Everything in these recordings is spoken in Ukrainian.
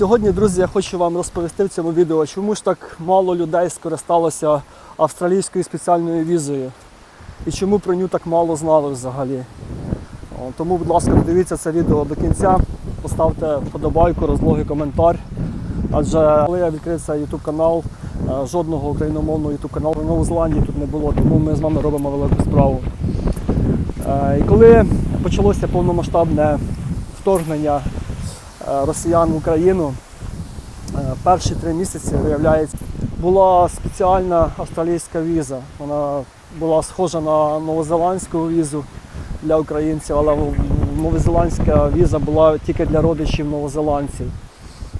Сьогодні, друзі, я хочу вам розповісти в цьому відео, чому ж так мало людей скористалося австралійською спеціальною візою і чому про нього так мало знали взагалі. Тому, будь ласка, дивіться це відео до кінця, поставте вподобайку, розлогий коментар. Адже коли я відкрив цей YouTube канал, е, жодного україномовного YouTube каналу в Новій Зеландії тут не було, тому ми з вами робимо велику справу. Е, І коли почалося повномасштабне вторгнення росіян в Україну, е, перші три місяці, виявляється, була спеціальна австралійська віза. Вона була схожа на новозеландську візу для українців, але новозеландська віза була тільки для родичів новозеландців.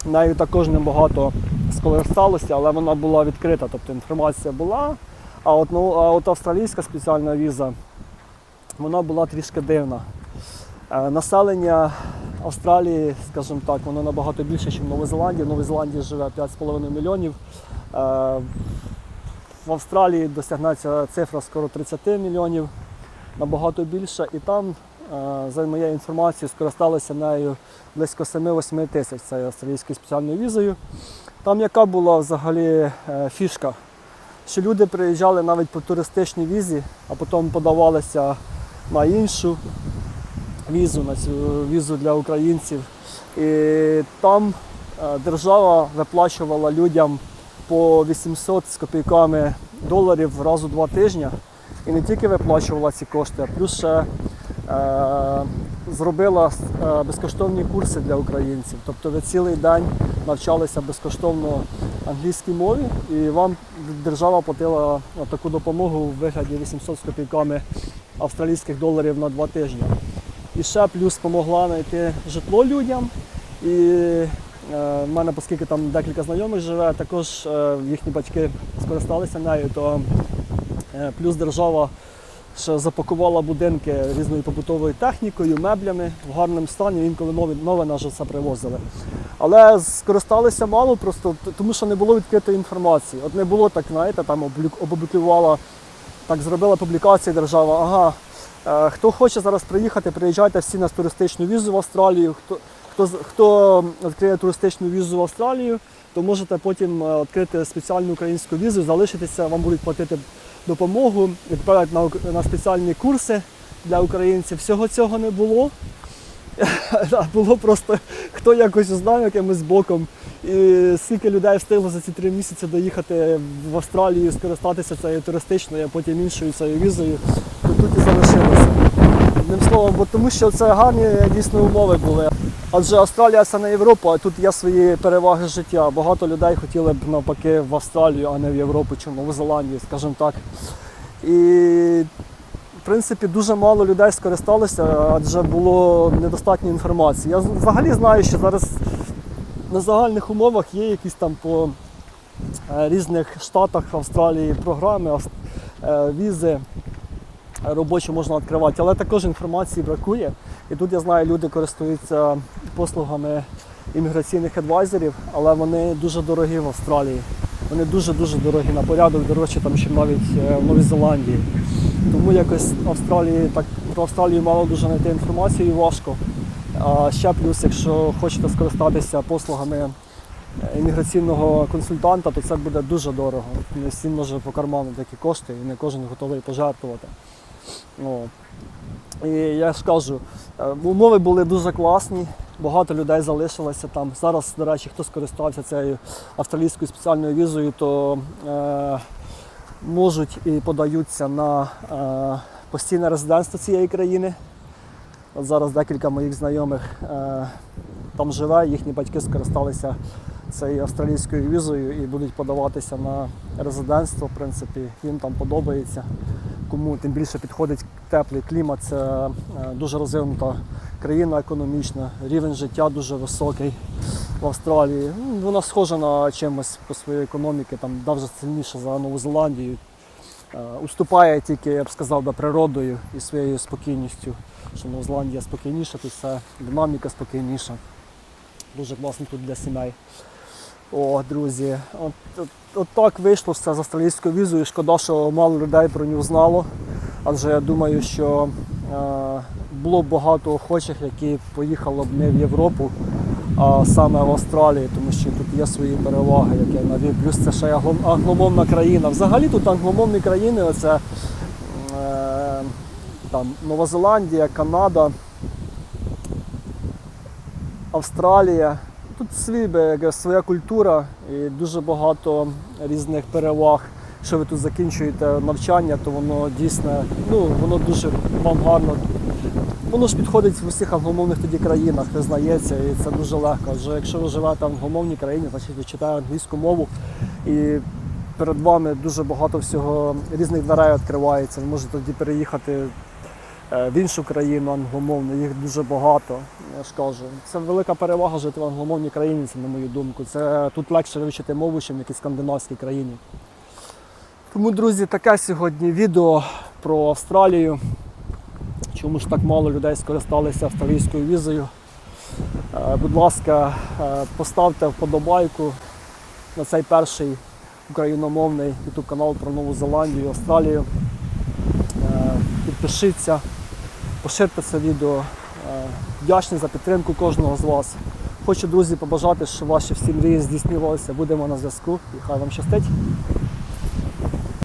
Нею також небагато скористалося, але вона була відкрита, тобто інформація була. А от, ну, а от австралійська спеціальна віза, вона була трішки дивна. Е, Населення Австралії, скажімо так, воно набагато більше, ніж в Новій Зеландії. В Новій Зеландії живе 5,5 мільйонів. Е, В Австралії досягнеться цифра скоро 30 мільйонів, набагато більше. І там, е, за моєю інформацією, скористалися нею близько 7-8 тисяч цією австралійською спеціальною візою. Там яка була взагалі е, фішка? Що люди приїжджали навіть по туристичній візі, а потім подавалися на іншу візу, на цю візу для українців. І там е, держава виплачувала людям по 800 з копійками доларів раз у два тижні. І не тільки виплачувала ці кошти, а плюс ще е, зробила е, безкоштовні курси для українців. Тобто ви цілий день навчалися безкоштовно англійській мові, і вам держава платила таку допомогу у вигляді 800 з копійками австралійських доларів на два тижні. І ще плюс допомогла знайти житло людям. І е, в мене, оскільки там декілька знайомих живе, також е, їхні батьки скористалися нею, то е, плюс держава ще запакувала будинки різною побутовою технікою, меблями в гарному стані, інколи нове, нове наже все привозили. Але скористалися мало просто тому, що не було відкритої інформації. От не було так, знаєте, там облю- опублікувала, так зробила публікації держава. Ага, хто хоче зараз приїхати, приїжджайте всі на туристичну візу в Австралію. Хто, хто, хто відкриє туристичну візу в Австралію, то можете потім е, відкрити спеціальну українську візу, залишитися, вам будуть платити допомогу, відправлять на, на спеціальні курси для українців. Всього цього не було. Було просто хто якось знав якимось боком. І скільки людей встигло за ці три місяці доїхати в Австралію, скористатися цією туристичною, а потім іншою цією візою, то тут і залишилося. Одним словом, бо тому що це гарні дійсно умови були. Адже Австралія це не Європа, а тут є свої переваги життя. Багато людей хотіли б навпаки в Австралію, а не в Європу чи в Нову Зеландію, скажімо так. І в принципі дуже мало людей скористалися, адже було недостатньо інформації. Я взагалі знаю, що зараз на загальних умовах є якісь там по е, різних штатах Австралії програми, е, візи робочі можна відкривати, але також інформації бракує. І тут я знаю, люди користуються послугами імміграційних адвайзерів, але вони дуже дорогі в Австралії. Вони дуже-дуже дорогі на порядок дорожчі, там, ніж навіть е, в Новій Зеландії. Тому якось Австралії так про Австралію мало дуже знайти інформацію і важко. А ще плюс, якщо хочете скористатися послугами е, імміграційного консультанта, то це буде дуже дорого. Не всім може по карману такі кошти, і не кожен готовий пожертвувати. О. І я ж кажу, е, умови були дуже класні, багато людей залишилося там. Зараз, до речі, хто скористався цією австралійською спеціальною візою, то е, можуть і подаються на е, постійне резидентство цієї країни. От зараз декілька моїх знайомих е, там живе, їхні батьки скористалися цією австралійською візою і будуть подаватися на резидентство. В принципі, їм там подобається. Кому тим більше підходить теплий клімат, це е, дуже розвинута країна економічна, рівень життя дуже високий в Австралії. Ну, Вона схожа на чимось по своїй економіці, там навіть сильніша за Нову Зеландію. Е, Уступає тільки, я б сказав, би, природою і своєю спокійністю. Що Нова Зеландія спокійніша, тут все динаміка спокійніша. Дуже класно тут для сімей. О, друзі, от, от, от так вийшло все з австралійською візою. Шкода, що мало людей про нього знало. Адже я думаю, що е, було багато охочих, які поїхали б не в Європу, а саме в Австралії, тому що тут є свої переваги, як я навів. Плюс це ще англомовна країна. Взагалі тут англомовні країни, оце е, там, Нова Зеландія, Канада, Австралія. Тут свій, своя культура і дуже багато різних переваг. Якщо ви тут закінчуєте навчання, то воно дійсно, ну, воно дуже вам гарно. Воно ж підходить в усіх англомовних тоді країнах, визнається, і це дуже легко. Адже якщо ви живете в англомовній країні, значить ви читаєте англійську мову і перед вами дуже багато всього різних дверей відкривається. Ви можете тоді переїхати в іншу країну англомовну, їх дуже багато. Я ж кажу. Це велика перевага жити в англомовній країні, це на мою думку. Це тут легше вивчити мову, ніж в якійсь скандинавській країні. Тому, друзі, таке сьогодні відео про Австралію. Чому ж так мало людей скористалися австралійською візою? Е, Будь ласка, е, поставте вподобайку на цей перший україномовний YouTube канал про Нову Зеландію і Австралію. Е, Підпишіться, поширте це відео. Е, Вдячний за підтримку кожного з вас. Хочу, друзі, побажати, щоб ваші всі мрії здійснювалися. Будемо на зв'язку і хай вам щастить.